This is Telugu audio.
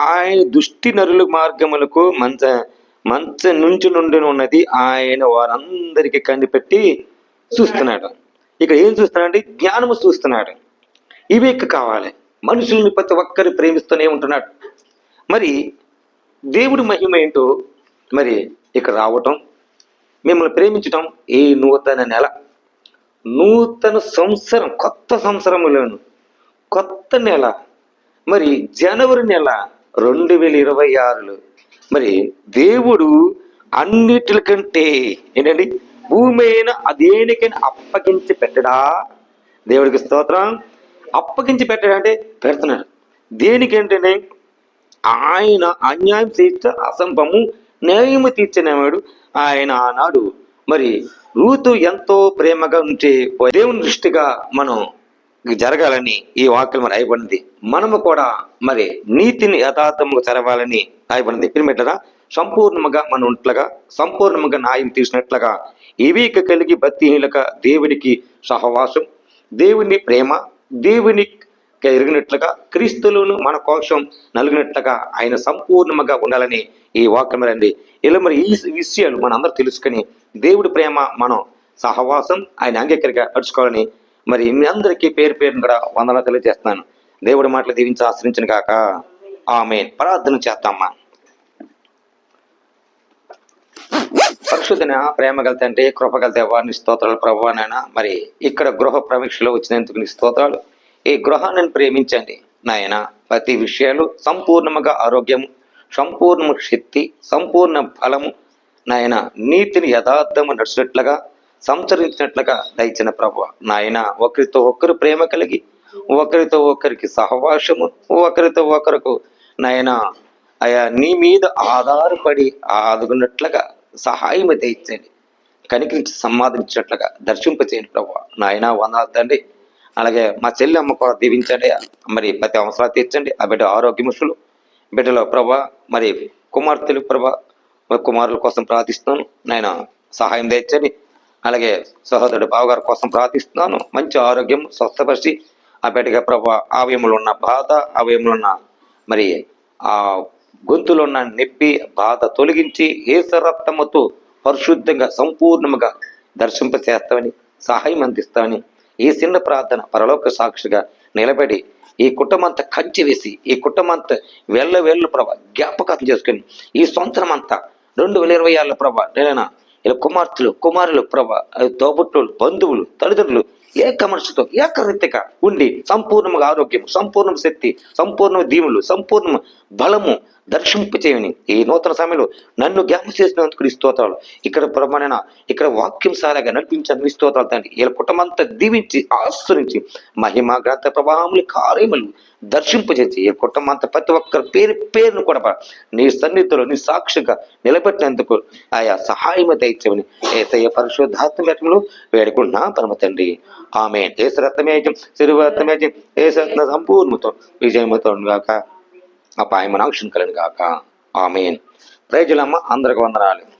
ఆయన దుష్టి నరుల మార్గములకు మంచ మంచ నుంచి నుండి ఉన్నది ఆయన వారందరికీ కనిపెట్టి చూస్తున్నాడు. ఇక్కడ ఏం చూస్తున్నాడు జ్ఞానము చూస్తున్నాడు. ఇవేక కావాలి. మనుషుల్ని ప్రతి ఒక్కరు ప్రేమిస్తూనే ఉంటున్నాడు. మరి దేవుడి మహిమ ఏంటో మరి ఇక్కడ రావటం మిమ్మల్ని ప్రేమించటం ఈ నూతన నెల. నూతన సంవత్సరం కొత్త సంవత్సరములను కొత్త నెల. మరి జనవరి నెల రెండు వేల ఇరవై ఆరులో. మరి దేవుడు అన్నిటికంటే ఏంటండి? భూమి అయిన అదేనికైనా అప్పగించి పెట్టడా? దేవుడికి స్తోత్రం. అప్పగించి పెట్టడా అంటే పెడుతున్నాడు. దేనికేంటంటే ఆయన అన్యాయం తీర్చ అసంభము న్యాయము తీర్చినవాడు ఆయన ఆనాడు. మరి రూతు ఎంతో ప్రేమగా ఉంటే దేవుని దృష్టిగా మనం జరగాలని ఈ వాక్యం మరి అయిపడింది మనము కూడా మరి నీతిని యథార్థముగా చదవాలని అయిపడింది పిలిమిట్లగా సంపూర్ణముగా మన ఉంట్లగా సంపూర్ణముగా న్యాయం తీసినట్లుగా ఇవిక కలిగి భక్తిహీనక దేవునికి సహవాసం దేవుని ప్రేమ దేవుని ఎరిగినట్లుగా క్రీస్తులను మన కోసం నలిగినట్లుగా ఆయన సంపూర్ణముగా ఉండాలని ఈ వాక్యం రండి ఇలా మరి ఈ విషయాలు మనం అందరూ తెలుసుకొని దేవుడి ప్రేమ మనం సహవాసం ఆయన అంగీకరిగా నడుచుకోవాలని మరి మీ అందరికీ పేరు పేరును కూడా వందన తెలియజేస్తున్నాను. దేవుడి మాటలు దీవించి ఆశ్రయించిన కాక ఆమె ప్రార్థన చేస్తామ్మా పరిశుద్ధన ప్రేమ గల తండ్రి కృప గల దేవాన్ని స్తోత్రాలు ప్రభువానైనా మరి ఇక్కడ గృహ ప్రవేశంలో వచ్చినందుకు నీ స్తోత్రాలు. ఈ గృహాన్ని ప్రేమించండి నాయన. ప్రతి విషయాలు సంపూర్ణముగా ఆరోగ్యము సంపూర్ణ శక్తి సంపూర్ణ బలము నాయన. నీతిని యథార్థము నడిచినట్లుగా సంచరించినట్లుగా దయచిన ప్రభు నాయన ఒకరితో ఒకరు ప్రేమ కలిగి ఒకరితో ఒకరికి సహవాసము ఒకరితో ఒకరికి నాయన అయా నీ మీద ఆధారపడి ఆదుకున్నట్లుగా సహాయం దయచండి కనికరించి సంపాదించినట్లుగా దర్శింపచేయండి ప్రభు నాయన వందనాలు తండ్రి. అలాగే మా చెల్లి అమ్మ కూడా దీవించండి. మరి ప్రతి అవసరాలు తీర్చండి. ఆ బిడ్డ ఆరోగ్యముషులు బిడ్డలో ప్రభా మరి కుమార్తెలు ప్రభా కుమారుల కోసం ప్రార్థిస్తున్నాను. నాయన సహాయం తెచ్చండి అలాగే సహోదరుడు బావగారి కోసం ప్రార్థిస్తున్నాను. మంచి ఆరోగ్యం స్వస్థపరిచి ఆ బిడ్డగా ప్రభా అవయములు ఉన్న బాధ అవయములు ఉన్న మరి ఆ గొంతులో ఉన్న నొప్పి బాధ తొలగించి ఏసరత్నముతో పరిశుద్ధంగా సంపూర్ణముగా దర్శింప చేస్తామని సహాయం అందిస్తామని ఈ చిన్న ప్రార్థన పరలోక సాక్షిగా నిలబడి ఈ కుటుంబంతా కంచి వేసి ఈ కుటుంబంతా వెళ్ళ వెళ్ళు ప్రభ జ్ఞాపకం చేసుకుని ఈ సంవత్సరం అంతా రెండు వేల ఇరవై ఆరులో ప్రభ నేనైనా ఇలా కుమార్తెలు కుమారులు ప్రభ తోబుట్టులు బంధువులు తల్లిదండ్రులు ఏక మనసుతో ఏకరీతిక ఉండి సంపూర్ణంగా ఆరోగ్యం సంపూర్ణ శక్తి సంపూర్ణ దీవులు సంపూర్ణ బలము దర్శింపచేయని ఈ నూతన సమయంలో నన్ను జ్ఞాపం చేసినందుకు స్తోత్రాలు. ఇక్కడ ప్రమాణ ఇక్కడ వాక్యం సారాగా నడిపించాను నీ స్తోత్రాలు తండ్రి. ఇలా కుటుంబంతా దీవించి ఆశ్రయించి మహిమ గ్రంథ ప్రభావములు కార్యములు దర్శింపజేసి ఈ కుటుంబంతా ప్రతి ఒక్కరి పేరు పేరును కూడా నీ సన్నిధిలో నీ సాక్షిగా నిలబెట్టినందుకు ఆయా సహాయం దయచేవని ఏసయ్య పరిశుద్ధాత్మలో వేడుకున్నా పరమ తండ్రి. ఆమె దేశరత్నమేజం శిరువత్నమేజం దేశరత్న సంపూర్ణతో విజయముతో గాక అపాయమనాక్షం కలను గాక. ఆమెన్. ప్రజలమ్మ అందరికి వందనాలు.